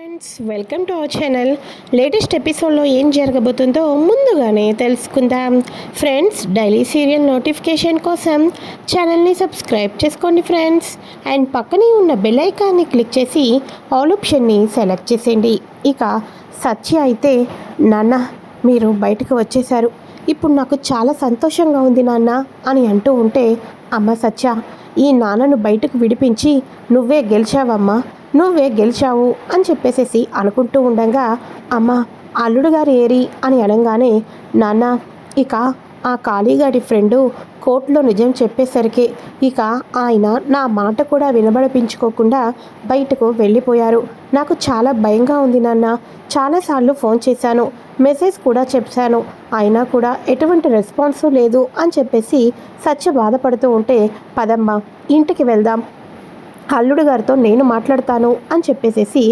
Friends welcome to our channel latest ఎపిసోడ్లో ఏం జరగబోతుందో ముందుగానే తెలుసుకుందాం. ఫ్రెండ్స్ డైలీ సీరియల్ నోటిఫికేషన్ కోసం ఛానల్ని సబ్స్క్రైబ్ చేసుకోండి ఫ్రెండ్స్ అండ్ పక్కనే ఉన్న బెల్ ఐకాన్ని క్లిక్ చేసి ఆల్ ఆప్షన్ని సెలెక్ట్ చేసేయండి. ఇక సత్య అయితే నాన్న మీరు బయటకు వచ్చేశారు. ఇప్పుడు నాకు చాలా సంతోషంగా ఉంది నాన్న అని అంటూ ఉంటే అమ్మ సత్య ఈ నాన్నను బయటకు విడిపించి నువ్వే గెలిచావమ్మా. నువ్వే గెలిచావు అని చెప్పేసేసి అనుకుంటూ ఉండగా అమ్మ అల్లుడు గారు ఏరి అని అనగానే నాన్న ఇక ఆ కాళీగాడి ఫ్రెండు కోర్టులో నిజం చెప్పేసరికి ఇక ఆయన నా మాట కూడా వినబడిపించుకోకుండా బయటకు వెళ్ళిపోయారు. నాకు చాలా భయంగా ఉంది నాన్న. చాలాసార్లు ఫోన్ చేశాను మెసేజ్ కూడా చెప్పాను. అయినా కూడా ఎటువంటి రెస్పాన్సు లేదు అని చెప్పేసి సత్య బాధపడుతూ ఉంటే పదమ్మ ఇంటికి వెళ్దాం. అల్లుడు గారితో నేను మాట్లాడతాను అని చెప్పేసేసి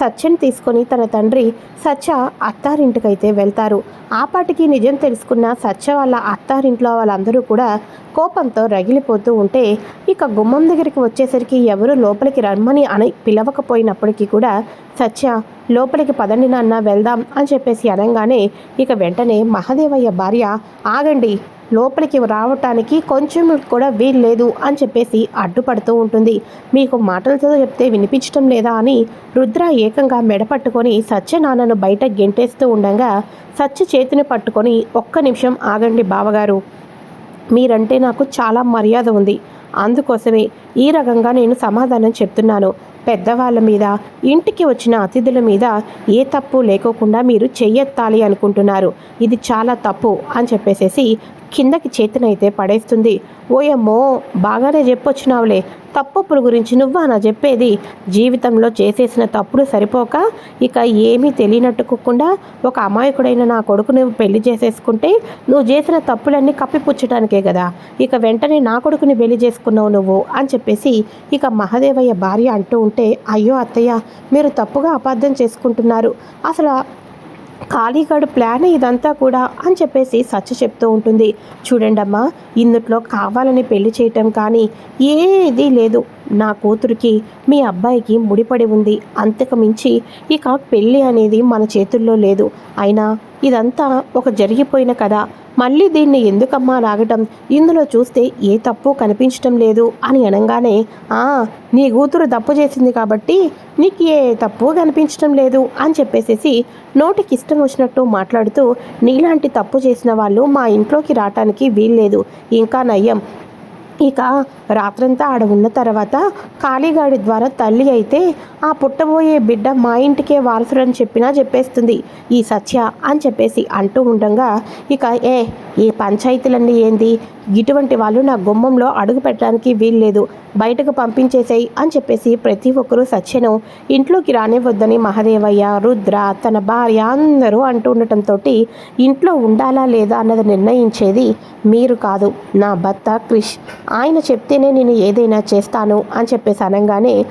సత్యని తీసుకొని తన తండ్రి సత్య అత్తారింటికైతే వెళ్తారు. ఆ పాటికి నిజం తెలుసుకున్న సత్య వాళ్ళ అత్తారింట్లో వాళ్ళందరూ కూడా కోపంతో రగిలిపోతూ ఉంటే ఇక గుమ్మం దగ్గరికి వచ్చేసరికి ఎవరు లోపలికి రమ్మని అని పిలవకపోయినప్పటికీ కూడా సత్య లోపలికి పదండి నాన్న వెళ్దాం అని చెప్పేసి అనగానే ఇక వెంటనే మహదేవయ్య భార్య ఆగండి లోపలికి రావటానికి కొంచెం కూడా వీలు లేదు అని చెప్పేసి అడ్డుపడుతూ ఉంటుంది. మీకు మాటలతో చెప్తే వినిపించటం లేదా అని రుద్ర ఏకంగా మెడపట్టుకొని సత్యనాన్నను బయట గెంటేస్తూ ఉండగా సత్య చేతిని పట్టుకొని ఒక్క నిమిషం ఆగండి బావగారు. మీరంటే నాకు చాలా మర్యాద ఉంది. అందుకోసమే ఈ రకంగా నేను సమాధానం చెప్తున్నాను. పెద్దవాళ్ళ మీద ఇంటికి వచ్చిన అతిథుల మీద ఏ తప్పు లేకోకుండా మీరు చెయ్యెత్తాలి అనుకుంటున్నారు. ఇది చాలా తప్పు అని చెప్పేసేసి కిందకి చేతినైతే పడేస్తుంది. ఓయమ్మో బాగానే చెప్పొచ్చినావులే. తప్పుల గురించి నువ్వా నా చెప్పేది? జీవితంలో చేసేసిన తప్పులు సరిపోక ఇక ఏమీ తెలియనట్టుకోకుండా ఒక అమాయకుడైన నా కొడుకుని పెళ్ళి చేసేసుకుంటే నువ్వు చేసిన తప్పులన్నీ కప్పిపుచ్చడానికే కదా ఇక వెంటనే నా కొడుకుని పెళ్ళి చేసుకున్నావు నువ్వు అని చెప్పేసి ఇక మహదేవయ్య భార్య అంటూ ఉంటే అయ్యో అత్తయ్య మీరు తప్పుగా అపార్థం చేసుకుంటున్నారు. అసలు ఖాళీగాడు ప్లాన్ ఇదంతా కూడా అని చెప్పేసి సత్య చెప్తూ ఉంటుంది. చూడండమ్మా ఇందుట్లో కావాలని పెళ్ళి చేయటం కానీ ఏది లేదు. నా కూతురికి మీ అబ్బాయికి ముడిపడి ఉంది. అంతకు మించి ఇక పెళ్ళి అనేది మన చేతుల్లో లేదు. అయినా ఇదంతా ఒక జరిగిపోయిన కథ. మళ్ళీ దీన్ని ఎందుకమ్మా లాగటం? ఇందులో చూస్తే ఏ తప్పు కనిపించటం లేదు అని అనగానే ఆ నీ కూతురు తప్పు చేసింది కాబట్టి నీకు ఏ తప్పు కనిపించటం లేదు అని చెప్పేసేసి నోటికి ఇష్టం వచ్చినట్టు మాట్లాడుతూ నీలాంటి తప్పు చేసిన వాళ్ళు మా ఇంట్లోకి రావటానికి వీల్లేదు. ఇంకా నయ్యం. ఇక రాత్రంతా ఆడ ఉన్న తర్వాత కాళీగాడి ద్వారా తల్లి అయితే ఆ పుట్టబోయే బిడ్డ మా ఇంటికే వారసుడని చెప్పినా చెప్పేస్తుంది ఈ సత్య అని చెప్పేసి అంటూ ఉండగా ఇక ఏ ఈ పంచాయతీలన్నీ ఏంది? ఇటువంటి వాళ్ళు నా గుమ్మంలో అడుగు పెట్టడానికి వీల్లేదు. బయటకు పంపించేసేయి అని చెప్పేసి ప్రతి ఒక్కరూ సత్యను ఇంట్లోకి రానివ్వద్దని మహదేవయ్య రుద్ర తన భార్య అందరూ అంటూ ఉండటంతో ఇంట్లో ఉండాలా లేదా అన్నది నిర్ణయించేది మీరు కాదు నా భర్త క్రిష్. ఆయన చెప్తేనే నేను ఏదైనా చేస్తాను అని చెప్పేసి అనగానే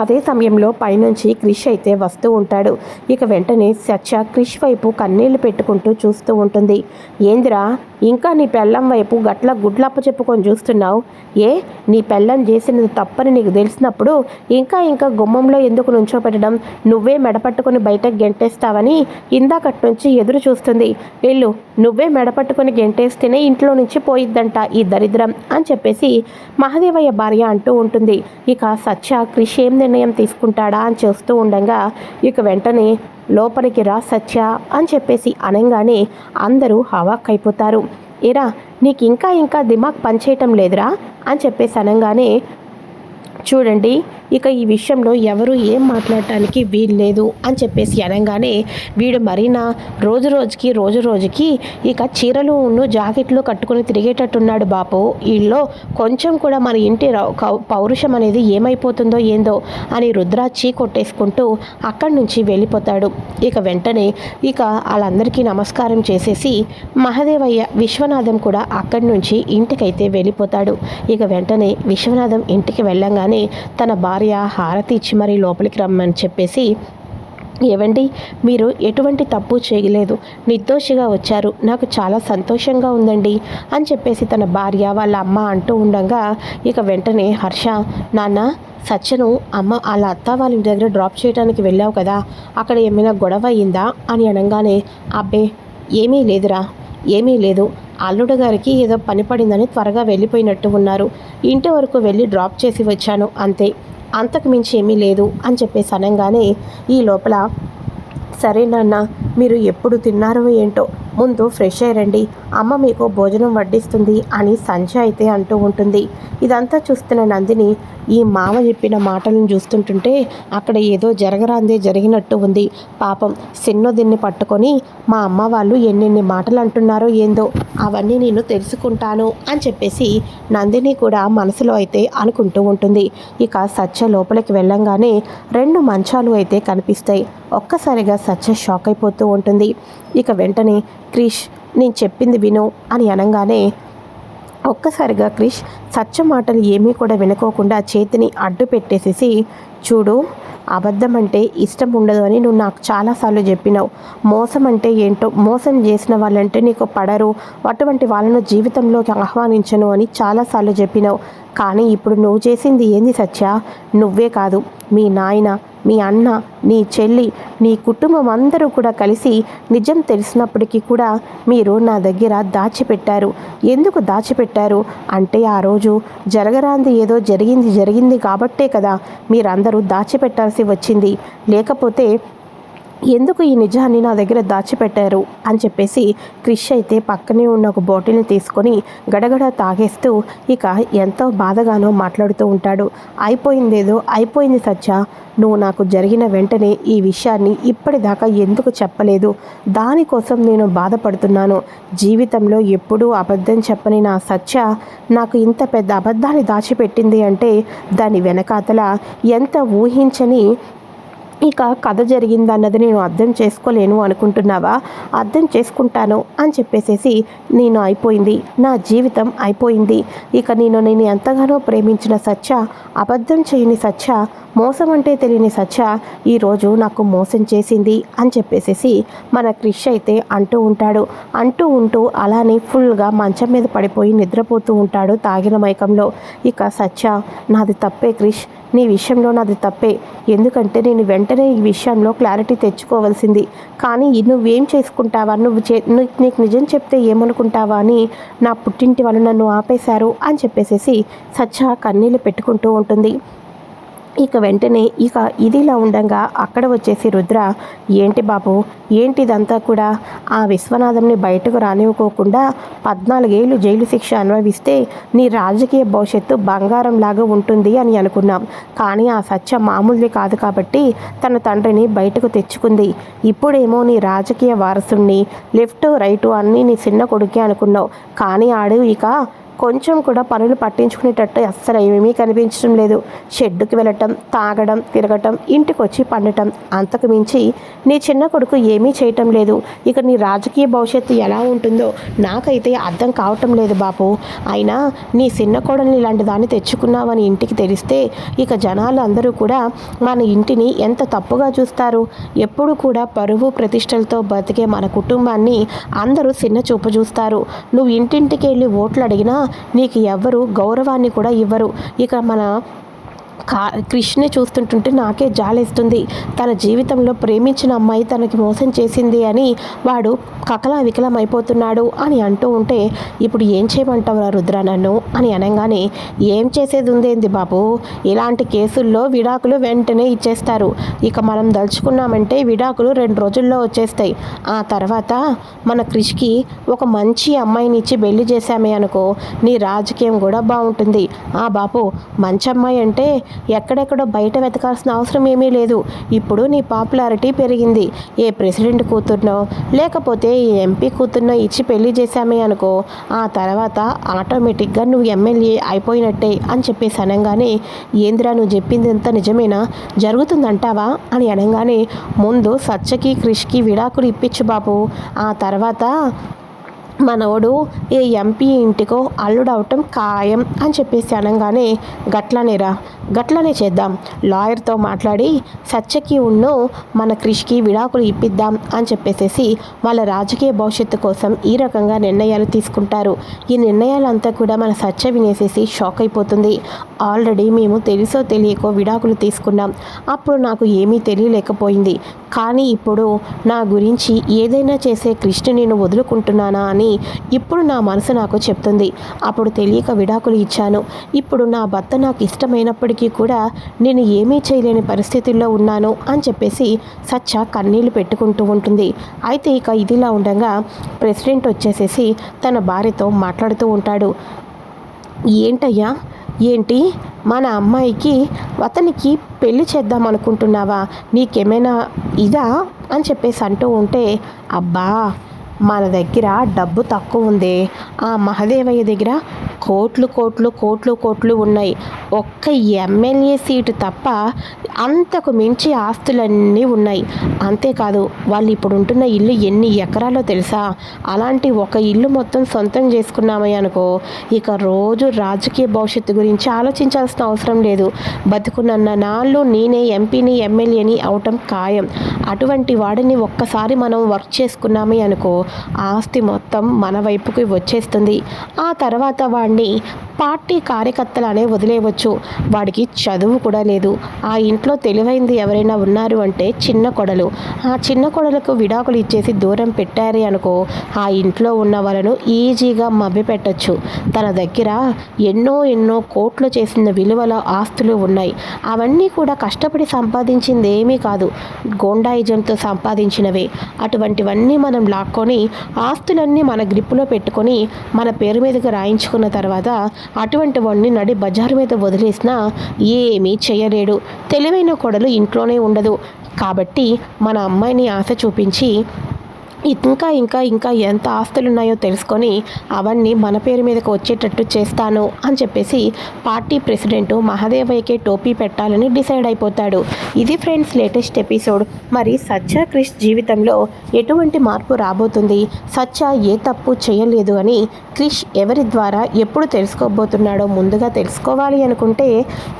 అదే సమయంలో పైనుంచి క్రిష్ అయితే వస్తూ ఉంటాడు. ఇక వెంటనే సత్య క్రిష్ వైపు కన్నీళ్ళు పెట్టుకుంటూ చూస్తూ ఉంటుంది. ఏందిరా ఇంకా నీ పెళ్ళం వైపు గట్ల గుడ్లప్ప చెప్పుకొని చూస్తున్నావు? ఏ? నీ పెళ్ళం చేసినది తప్పని నీకు తెలిసినప్పుడు ఇంకా ఇంకా గుమ్మంలో ఎందుకు నుంచోపెట్టడం? నువ్వే మెడపట్టుకొని బయటకు గెంటేస్తావని ఇందాకటి నుంచి ఎదురు చూస్తుంది. వెళ్ళు నువ్వే మెడపట్టుకొని గెంటేస్తేనే ఇంట్లో నుంచి పోయిద్దంట ఈ దరిద్రం అని చెప్పేసి మహాదేవయ్య భార్య అంటూ ఉంటుంది. ఇక సత్య కృషి ఏం నిర్ణయం తీసుకుంటాడా అని చేస్తూ ఉండగా ఇక వెంటనే లోపలికి రా సత్య అని చెప్పేసి అనగానే అందరూ హవాక్ అయిపోతారు ఇరా నీకు ఇంకా ఇంకా దిమాగ్ పనిచేయటం లేదురా అని చెప్పేసి అనగానే చూడండి ఇక ఈ విషయంలో ఎవరు ఏం మాట్లాడటానికి వీల్లేదు అని చెప్పేసి అనగానే వీడు మరీనా రోజు రోజుకి రోజు రోజుకి ఇక చీరలు జాకెట్లు కట్టుకుని తిరిగేటట్టున్నాడు బాపు. వీళ్ళు కొంచెం కూడా మన ఇంటి పౌరుషం అనేది ఏమైపోతుందో ఏందో అని రుద్రాచి కొట్టేసుకుంటూ అక్కడి నుంచి వెళ్ళిపోతాడు. ఇక వెంటనే ఇక వాళ్ళందరికీ నమస్కారం చేసేసి మహదేవయ్య విశ్వనాథం కూడా అక్కడి నుంచి ఇంటికైతే వెళ్ళిపోతాడు. ఇక వెంటనే విశ్వనాథం ఇంటికి వెళ్ళంగానే తన భార్య హారతి ఇచ్చి మరీ లోపలికి రమ్మని చెప్పేసి ఏవండి మీరు ఎటువంటి తప్పు చేయలేదు. నిర్దోషిగా వచ్చారు. నాకు చాలా సంతోషంగా ఉందండి అని చెప్పేసి తన భార్య వాళ్ళ అమ్మ అంటూ ఉండగా ఇక వెంటనే హర్ష నాన్న సత్యను అమ్మ వాళ్ళ అత్త వాళ్ళ ఇంటి దగ్గర డ్రాప్ చేయడానికి వెళ్ళావు కదా. అక్కడ ఏమైనా గొడవ అయిందా? అని అనగానే అబ్బే ఏమీ లేదురా ఏమీ లేదు. అల్లుడు గారికి ఏదో పని పడిందని త్వరగా వెళ్ళిపోయినట్టు ఉన్నారు. ఇంటి వరకు వెళ్ళి డ్రాప్ చేసి వచ్చాను అంతే. అంతకు మించి ఏమీ లేదు అని చెప్పేసి అనగానే ఈ లోపల సరే నాన్న మీరు ఎప్పుడు తిన్నారో ఏంటో ముందు ఫ్రెష్ అయ్యండి. అమ్మ మీకు భోజనం వడ్డిస్తుంది అని సంజయ్ అయితే అంటూ ఉంటుంది. ఇదంతా చూస్తున్న నందిని ఈ మామ చెప్పిన మాటలను చూస్తుంటుంటే అక్కడ ఏదో జరగరాందే జరిగినట్టు ఉంది. పాపం సిన్నోదిన్ని పట్టుకొని మా అమ్మ వాళ్ళు ఎన్నెన్ని మాటలు అంటున్నారో ఏందో అవన్నీ నేను తెలుసుకుంటాను అని చెప్పేసి నందిని కూడా మనసులో అయితే అనుకుంటూ ఉంటుంది. ఇక సత్య లోపలికి వెళ్ళంగానే రెండు మంచాలు అయితే కనిపిస్తాయి. ఒక్కసారిగా సత్య షాక్ అయిపోతూ ఉంటుంది. ఇక వెంటనే క్రిష్ నేను చెప్పింది విను అని అనగానే ఒక్కసారిగా క్రిష్ సత్య మాటలు ఏమీ కూడా వినుకోకుండా చేతిని అడ్డు పెట్టేసేసి చూడు అబద్ధం అంటే ఇష్టం ఉండదు అని నువ్వు నాకు చాలాసార్లు చెప్పినావు. మోసం అంటే ఏంటో మోసం చేసిన వాళ్ళంటే నీకు పడరు. అటువంటి వాళ్ళను జీవితంలోకి ఆహ్వానించను అని చాలాసార్లు చెప్పినావు. కానీ ఇప్పుడు నువ్వు చేసింది ఏంది సత్య? నువ్వే కాదు మీ నాయన మీ అన్న నీ చెల్లి నీ కుటుంబం అందరూ కూడా కలిసి నిజం తెలిసినప్పటికీ కూడా మీరు నా దగ్గర దాచిపెట్టారు. ఎందుకు దాచిపెట్టారు? అంటే ఆ రోజు జరగరాంది ఏదో జరిగింది జరిగింది కాబట్టే కదా మీరందరూ దాచిపెట్టాల్సి వచ్చింది. లేకపోతే ఎందుకు ఈ నిజాన్ని నా దగ్గర దాచిపెట్టారు అని చెప్పేసి క్రిష్ అయితే పక్కనే ఉన్న ఒక బాటిల్ని తీసుకొని గడగడ తాగేస్తూ ఇక ఎంతో బాధగానో మాట్లాడుతూ ఉంటాడు. అయిపోయిందేదో? అయిపోయింది సత్య. నువ్వు నాకు జరిగిన వెంటనే ఈ విషయాన్ని ఇప్పటిదాకా ఎందుకు చెప్పలేదు? దానికోసం నేను బాధపడుతున్నాను. జీవితంలో ఎప్పుడూ అబద్ధం చెప్పని నా సత్య నాకు ఇంత పెద్ద అబద్ధాన్ని దాచిపెట్టింది అంటే దాని వెనకాతల ఎంత ఊహించని ఇక కథ జరిగిందన్నది నేను అర్థం చేసుకోలేను అనుకుంటున్నావా? అర్థం చేసుకుంటాను అని చెప్పేసేసి నేను అయిపోయింది. నా జీవితం అయిపోయింది. ఇక నేను నేను ఎంతగానో ప్రేమించిన సత్య అబద్ధం చేయని సత్య మోసం అంటే తెలియని సత్య ఈరోజు నాకు మోసం చేసింది అని చెప్పేసేసి మన క్రిష్ అయితే అంటూ ఉంటాడు. అంటూ ఉంటూ అలానే ఫుల్గా మంచం మీద పడిపోయి నిద్రపోతూ ఉంటాడు తాగిన మైకంలో. ఇక సత్య నాది తప్పే క్రిష్ నీ విషయంలో నాది తప్పే. ఎందుకంటే నేను వెంటనే ఈ విషయంలో క్లారిటీ తెచ్చుకోవాల్సింది. కానీ నువ్వేం చేసుకుంటావా? నువ్వు చే నీకు నిజం చెప్తే ఏమనుకుంటావా అని నా పుట్టింటి వాళ్ళు నన్ను ఆపేశారు అని చెప్పేసేసి సత్య కన్నీళ్ళు పెట్టుకుంటూ ఉంటుంది. ఇక వెంటనే ఇక ఇదిలా ఉండగా అక్కడ వచ్చేసి రుద్ర ఏంటి బాబు ఏంటిదంతా కూడా? ఆ విశ్వనాథంని బయటకు రానివ్వకోకుండా పద్నాలుగేళ్ళు జైలు శిక్ష అనుభవిస్తే నీ రాజకీయ భవిష్యత్తు బంగారం లాగా ఉంటుంది అని అనుకున్నాం. కానీ ఆ సత్య మామూలుది కాదు కాబట్టి తన తండ్రిని బయటకు తెచ్చుకుంది. ఇప్పుడేమో నీ రాజకీయ వారసుణ్ణి లెఫ్ట్ రైట్ అన్నీ నీ చిన్న కొడుకే అనుకున్నావు. కానీ ఆడు ఇక కొంచెం కూడా పనులు పట్టించుకునేటట్టు అస్సలు ఏమీ కనిపించడం లేదు. షెడ్డుకి వెళ్ళటం తాగడం తిరగటం ఇంటికి వచ్చి పండటం అంతకు మించి నీ చిన్న కొడుకు ఏమీ చేయటం లేదు. ఇక నీ రాజకీయ భవిష్యత్తు ఎలా ఉంటుందో నాకైతే అర్థం కావటం లేదు బాపు. అయినా నీ చిన్న కొడల్ని ఇలాంటి దాన్ని తెచ్చుకున్నావని ఇంటికి తెలిస్తే ఇక జనాలు అందరూ కూడా మన ఇంటిని ఎంత తప్పుగా చూస్తారు. ఎప్పుడు కూడా పరువు ప్రతిష్టలతో బతికే మన కుటుంబాన్ని అందరూ చిన్న చూపు చూస్తారు. నువ్వు ఇంటింటికి వెళ్ళి ఓట్లు అడిగినా నీకు ఎవ్వరు గౌరవాన్ని కూడా ఇవ్వరు. ఇక మన కా కృష్ణని చూస్తుంటుంటే నాకే జాలేస్తుంది. తన జీవితంలో ప్రేమించిన అమ్మాయి తనకి మోసం చేసింది అని వాడు కకలా వికలం అయిపోతున్నాడు అని అంటూ ఉంటే ఇప్పుడు ఏం చేయమంటావు రుద్ర నన్ను? అని అనగానే ఏం చేసేది ఉందేంది బాబు? ఇలాంటి కేసుల్లో విడాకులు వెంటనే ఇచ్చేస్తారు. ఇక మనం దలుచుకున్నామంటే విడాకులు రెండు రోజుల్లో వచ్చేస్తాయి. ఆ తర్వాత మన కృషికి ఒక మంచి అమ్మాయిని ఇచ్చి పెళ్ళి చేశామే అనుకో నీ రాజకీయం కూడా బాగుంటుంది ఆ బాపు మంచి అమ్మాయి అంటే ఎక్కడెక్కడో బయట వెతకాల్సిన అవసరం ఏమీ లేదు. ఇప్పుడు నీ పాపులారిటీ పెరిగింది. ఏ ప్రెసిడెంట్ కూతుర్నో లేకపోతే ఈ ఎంపీ కూతుర్నో ఇచ్చి పెళ్ళి చేశామే అనుకో ఆ తర్వాత ఆటోమేటిక్గా నువ్వు ఎమ్మెల్యే అయిపోయినట్టే అని చెప్పేసి అనగానే ఏంద్రా నువ్వు చెప్పింది అంత నిజమేనా? జరుగుతుందంటావా? అని అనగానే ముందు సత్యకి క్రిష్కి విడాకులు ఇప్పించు బాబు. ఆ తర్వాత మనవడు ఏ ఎంపీ ఇంటికో అల్లుడవటం ఖాయం అని చెప్పేసి అనగానే గట్లనేరా గట్లనే చేద్దాం. లాయర్తో మాట్లాడి సత్యకి ఉన్ను మన క్రిష్కి విడాకులు ఇప్పిద్దాం అని చెప్పేసేసి వాళ్ళ రాజకీయ భవిష్యత్తు కోసం ఈ రకంగా నిర్ణయాలు తీసుకుంటారు. ఈ నిర్ణయాలంతా కూడా మన సత్య వినేసేసి షాక్ అయిపోతుంది. ఆల్రెడీ మేము తెలుసో తెలియకో విడాకులు తీసుకున్నాం. అప్పుడు నాకు ఏమీ తెలియలేకపోయింది. కానీ ఇప్పుడు నా గురించి ఏదైనా చేసే కృష్ణ నేను వదులుకుంటున్నానా అని ఇప్పుడు నా మనసు నాకు చెప్తుంది. అప్పుడు తెలియక విడాకులు ఇచ్చాను. ఇప్పుడు నా భర్త నాకు ఇష్టమైనప్పటికీ కూడా నేను ఏమీ చేయలేని పరిస్థితుల్లో ఉన్నాను అని చెప్పేసి సచ్చ కన్నీళ్ళు పెట్టుకుంటూ ఉంటుంది. అయితే ఇక ఇదిలా ఉండగా ప్రెసిడెంట్ వచ్చేసేసి తన భార్యతో మాట్లాడుతూ ఉంటాడు. ఏంటయ్యా? ఏంటి? మన అమ్మాయికి అతనికి పెళ్ళి చేద్దాం అనుకుంటున్నావా? నీకేమైనా ఇదా? అని చెప్పేసి అంటూ ఉంటే అబ్బా! మన దగ్గర డబ్బు తక్కువ ఉంది. ఆ మహదేవయ్య దగ్గర కోట్లు కోట్లు కోట్లు కోట్లు ఉన్నాయి. ఒక్క ఎమ్మెల్యే సీటు తప్ప అంతకు మించి ఆస్తులన్నీ ఉన్నాయి. అంతేకాదు వాళ్ళు ఇప్పుడు ఉంటున్న ఇల్లు ఎన్ని ఎకరాలో తెలుసా? అలాంటి ఒక ఇల్లు మొత్తం సొంతం చేసుకున్నామని అనుకో. ఇక రోజు రాజకీయ భవిష్యత్తు గురించి ఆలోచించాల్సిన అవసరం లేదు. బతుకున్న నాళ్ళు నేనే ఎంపీని ఎమ్మెల్యేని అవటం ఖాయం. అటువంటి వాడిని ఒక్కసారి మనం వర్క్ చేసుకున్నామని అనుకో. ఆస్తి మొత్తం మన వైపుకి వచ్చేస్తుంది. ఆ తర్వాత వాడిని పార్టీ కార్యకర్తలనే వదిలేయవచ్చు. వాడికి చదువు కూడా లేదు. ఆ ఇంట్లో తెలివైంది ఎవరైనా ఉన్నారు అంటే చిన్న కొడలు. ఆ చిన్న కొడలకు విడాకులు ఇచ్చేసి దూరం పెట్టారే అనుకో ఆ ఇంట్లో ఉన్న వాళ్ళను ఈజీగా మభ్యపెట్టచ్చు. తన దగ్గర ఎన్నో ఎన్నో కోట్లు చేసిన విలువల ఆస్తులు ఉన్నాయి. అవన్నీ కూడా కష్టపడి సంపాదించింది ఏమీ కాదు. గోండాయిజంతో సంపాదించినవే. అటువంటివన్నీ మనం లాక్కొని ఆస్తులన్నీ మన గ్రిప్పులో పెట్టుకొని మన పేరు మీదకి రాయించుకున్న తర్వాత అటువంటి వాడిని నడి బజారు మీద వదిలేసినా ఏమీ చేయలేడు. తెలివైన కొడలు ఇంట్లోనే ఉండదు. కాబట్టి మన అమ్మాయిని ఆశ చూపించి ఇంకా ఇంకా ఇంకా ఎంత ఆస్తులు ఉన్నాయో తెలుసుకొని అవన్నీ మన పేరు మీదకు వచ్చేటట్టు చేస్తాను అని చెప్పేసి పార్టీ ప్రెసిడెంట్ మహాదేవయ్యకే టోపీ పెట్టాలని డిసైడ్ అయిపోతాడు. ఇది ఫ్రెండ్స్ లేటెస్ట్ ఎపిసోడ్. మరి సత్య క్రిష్ జీవితంలో ఎటువంటి మార్పు రాబోతుంది? సత్య ఏ తప్పు చేయలేదు అని క్రిష్ ఎవరి ద్వారా ఎప్పుడు తెలుసుకోబోతున్నాడో ముందుగా తెలుసుకోవాలి అనుకుంటే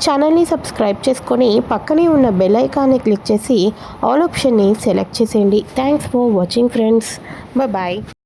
ఛానల్ని సబ్స్క్రైబ్ చేసుకొని పక్కనే ఉన్న బెల్ ఐకాన్ని క్లిక్ చేసి ఆల్ ఆప్షన్ని సెలెక్ట్ చేసేయండి. Thanks for watching friends. Bye-bye.